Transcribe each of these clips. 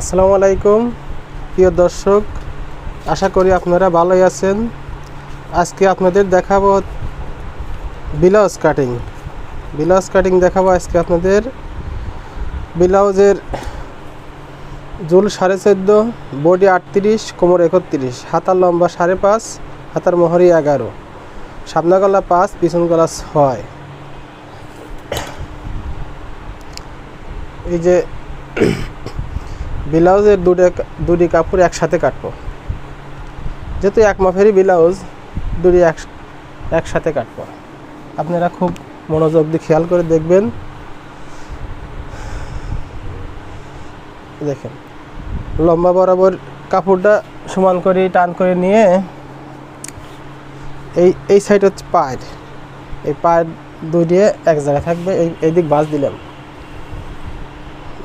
আসসালামু আলাইকুম, প্রিয় দর্শক, আশা করি আপনারা ভালোই আছেন। আজকে আপনাদের দেখাবো ব্লাউজ কাটিং। ব্লাউজ কাটিং দেখাবো আজকে আপনাদের। ব্লাউজের জুল সাড়ে চোদ্দ, বডি আটত্রিশ, কোমর একত্রিশ। হাতার লম্বা সাড়ে পাঁচ, হাতার মোহরি এগারো। সামনা গলা পাঁচ, পিছন গলা ছয়। এই যে ব্লাউজের দুটো দুটি কাপড় একসাথে কাটবো। যেহেতু এক মাপেরই ব্লাউজ, দুটি এক একসাথে কাটবো। আপনারা খুব মনোযোগ দিয়ে খেয়াল করে দেখবেন। দেখেন, লম্বা বরাবর কাপড়টা সমান করে টান করে নিয়ে এই এই সাইড হচ্ছে পায়ের। এই পায়ের দুই দিয়ে এক জায়গায় থাকবে। এই এই দিক বাস দিলাম।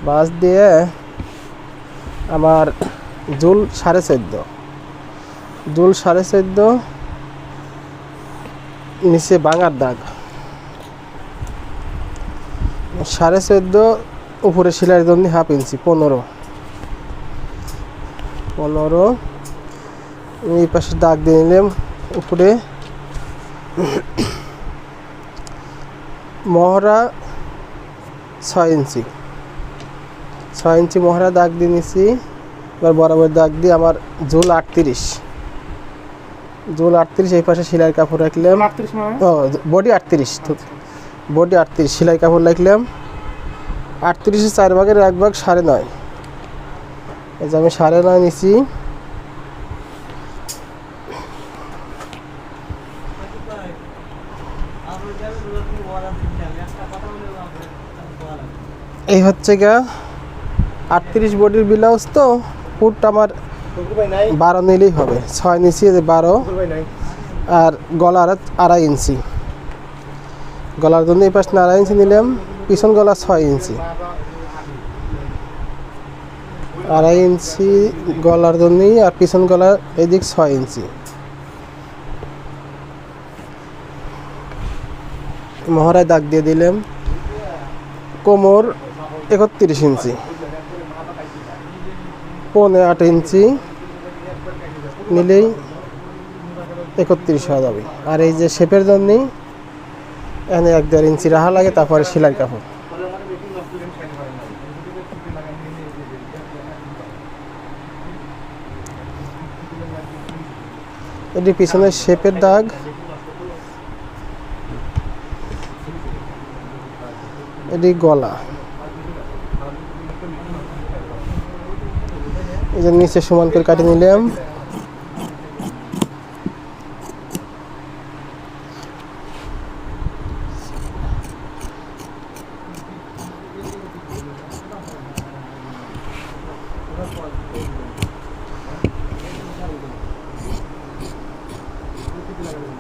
বাস দিয়ে আমার জুল সাড়ে চোদ্দ। জুল সাড়ে চোদ্দ, নিচে বাঙার দাগ। সাড়ে চোদ্দ, উপরে সেলাইয়ের জন্য হাফ ইঞ্চি, পনেরো। পনেরো, এই পাশে দাগ দিয়ে নিলাম, উপরে। মহড়া ছয় ইঞ্চি। ছয় ইঞ্চি মহড়া দাগ দিয়ে নিছি। এবার বরাবর দাগ দিয়ে আমার জোল আটত্রিশ। জোল আটত্রিশ এই পাশে সেলাই কাপড় রাখলাম। মানে? ও বডি আটত্রিশ বডি আটত্রিশ সেলাই কাপড় রাখলাম। আটত্রিশে চার ভাগের এক ভাগ সাড়ে নয়। এই যে আমি সাড়ে নয় নিছি। এই হচ্ছে গা আটত্রিশ বডির ব্লাউজ তো ফুটটা আমার বারো নিলেই হবে। ছয় যে বারো। আর গলার আড়াই ইঞ্চি। গলার জন্য এই পাশে আড়াই ইঞ্চি নিলাম, পিছন গলা ছয় ইঞ্চি। আড়াই ইঞ্চি গলার জন্যই আর পিছন গলার এদিক ছয় ইঞ্চি। মহড়ায় দাগ দিয়ে দিলাম। কোমর একত্রিশ ইঞ্চি। পৌনে আট ইঞ্চি নিলেই একত্রিশ হওয়া যাবে। আর এই যে শেপের জন্যই এখানে এক দেড় ইঞ্চি রাহা লাগে, তারপরে সেলাই কাপড়। এটি পিছনের শেপের দাগ। এটি গলা। এই যে নিচে সমান করে কাটিয়ে নিলাম।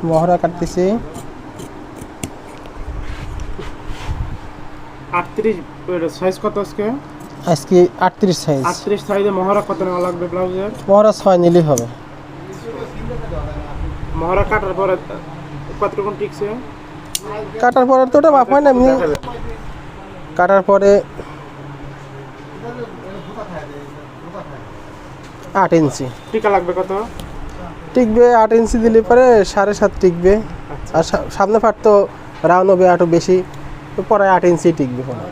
মহড়া কাটতেছি। আটত্রিশ সাইজ কত আজকে? আজকে আটত্রিশ সাইজ আটত্রিশ সাইজে মহড়া কত নেওয়া লাগবে ব্লাউজের মহড়া ছয় নিলেই হবে। মহড়া কাটার পরে কতটুকু টিকছে? কাটার পরে তো ওটা মাপ হয় না এমনি কাটার পরে আট ইঞ্চি। টিকা লাগবে কত? টিকবে আট ইঞ্চি দিলে পরে সাড়ে সাত টিকবে। আর সামনে ফাট তো রাউন্ড হবে আটও বেশি তো পরে আট ইঞ্চি টিকবে পরে।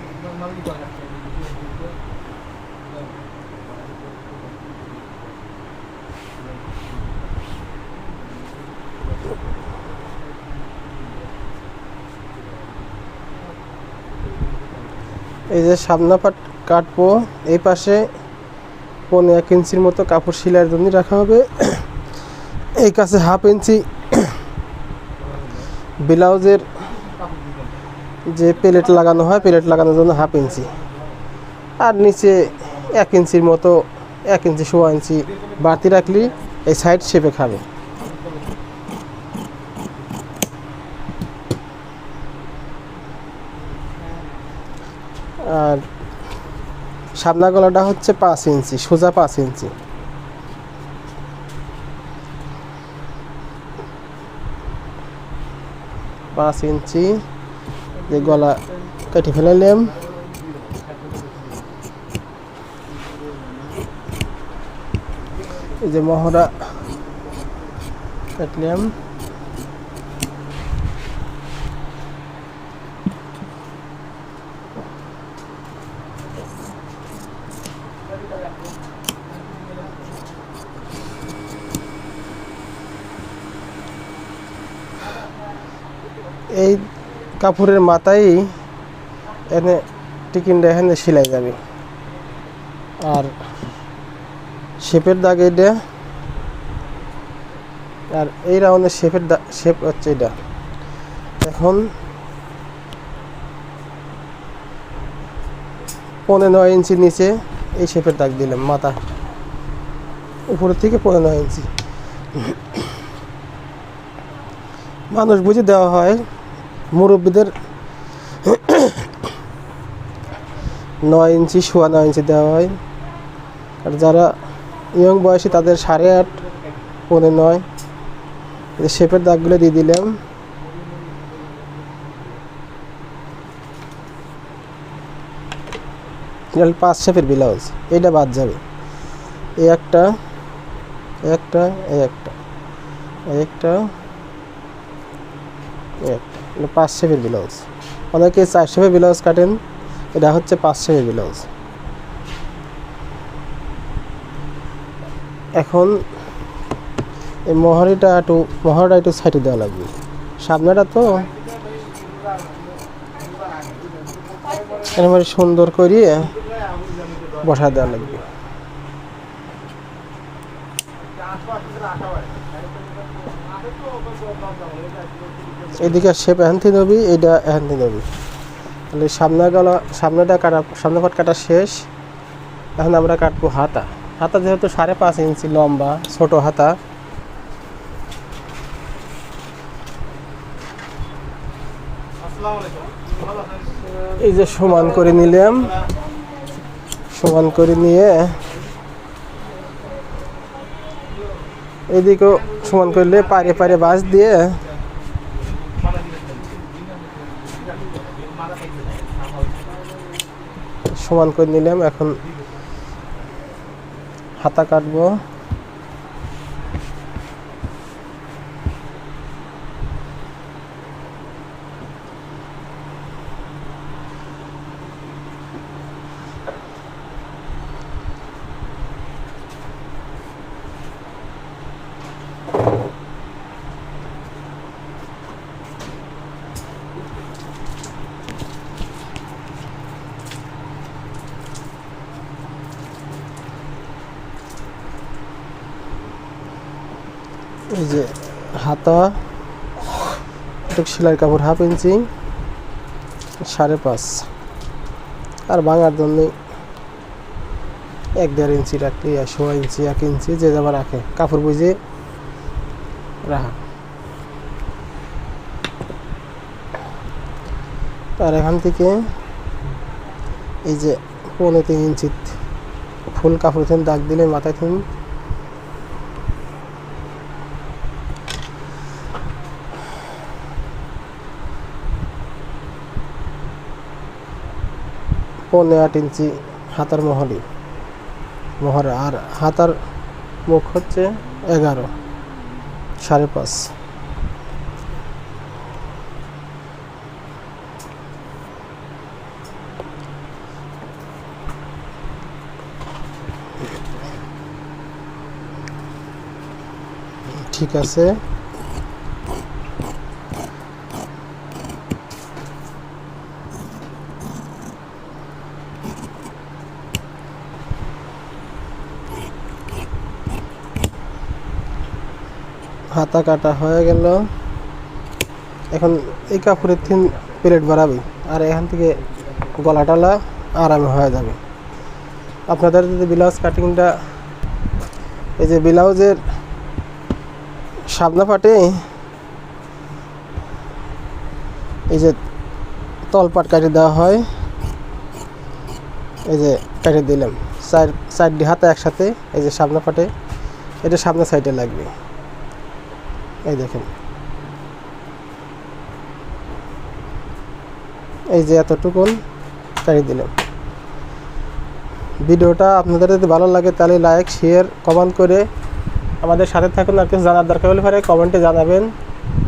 এই যে সামনা পাট কাটবো, এই পাশে পনেরো এক ইঞ্চির মতো কাপড় সেলাইয়ের জন্য রাখা হবে। এই কাছে হাফ ইঞ্চি ব্লাউজের যে প্লেট লাগানো হয়, প্লেট লাগানোর জন্য হাফ ইঞ্চি। আর নিচে এক ইঞ্চির মতো, এক ইঞ্চি সোয়া ইঞ্চি বাড়তি রাখলি এই সাইড শেপে খাবে। আর সামনা গলাটা হচ্ছে পাঁচ ইঞ্চি, সোজা পাঁচ ইঞ্চি। পাঁচ ইঞ্চি, যে গলা কেটে ফেলাইলাম। এই যে মহড়া কাটলাম। এই কাপড়ের মাথায় এনে টিকিনটা এখানে সেলাই যাবে। আর শেপের দাগ এটা আর এই রাউন্ডের শেপের শেপ হচ্ছে এটা এখন পনেরো নয় ইঞ্চি নিচে এই শেপের দাগ দিলাম মাথা। উপরের থেকে পনেরো নয় ইঞ্চি। মানুষ বুঝে দেওয়া হয় মুরব্বীদের নয় ইঞ্চি, সোয়া নয় ইঞ্চি দেওয়া হয়। আর যারা ইয়ং বয়সী, তাদের সাড়ে আট, পৌনে নয়। শেপের দাগগুলো দিয়ে দিলাম। পাঁচ শেপের ব্লাউজ, এটা বাদ যাবে। এই একটা একটা একটা একটা একটা। পাঁচ শেপের ব্লাউজ অনেকে চার শেপের ব্লাউজ কাটেন, এটা হচ্ছে পাঁচ শেপের ব্লাউজ এখন এই মহারিটা একটু মহারটা একটু সাইডে দেওয়া লাগবে। সামনেটা তো এরকম সুন্দর করিয়ে বসা দেওয়া লাগবে। এদিকে শেপ থেকে নবি এইটা এখান থেকে নবি। তাহলে সামনে গলা, সামনেটা কাটা, সামনে পাট কাটা শেষ। এখন আমরা কাটবো হাতা। হাতা যেহেতু সাড়ে পাঁচ ইঞ্চি লম্বা, ছোট হাতা। এই যে সমান করে নিলাম। সমান করে নিয়ে এদিকেও সমান করলে পারে পারে বাঁশ দিয়ে সমান করে নিলাম। এখন হাতা কাটবো। যে হাতা সেলাই কাপড় হাফ ইঞ্চি সাড়ে পাঁচ। আর ভাঙার জন্য এক দেড় ইঞ্চি রাখলে সোয়া ইঞ্চি এক ইঞ্চি যে যাবার রাখে। কাপড় বুঝে রাখা। আর এখান থেকে এই যে পনেরো তিন ইঞ্চি ফুল কাপড় থেকে দাগ দিলে মাথায় থেকে পনেরো আট ইঞ্চি হাতার মহলি। মহরে আর হাতার মুখ হচ্ছে এগারো, সাড়ে পাঁচ। ঠিক আছে। হাতা কাটা হয়ে গেল। এখন এই কাপড়ের থিন প্লেট বাড়াবে আর এখান থেকে গলা টালা আরামে হয়ে যাবে। আপনাদের যদি ব্লাউজ কাটিংটা এই যে ব্লাউজের সামনা পাটে, এই যে তলপাট কাটে দেওয়া হয়, এই যে কেটে দিলাম। সাইড সাইড হাতে একসাথে, এই যে সামনা পাটে, এটা সামনে সাইডে লাগবে। এই দেখেন। এই যে এতটুকুন চারি দিলাম। ভিডিওটা আপনাদের যদি ভালো লাগে তাহলে লাইক শেয়ার কমেন্ট করে আমাদের সাথে থাকুন। আর কিছু জানার দরকার হলে পরে কমেন্টে জানাবেন।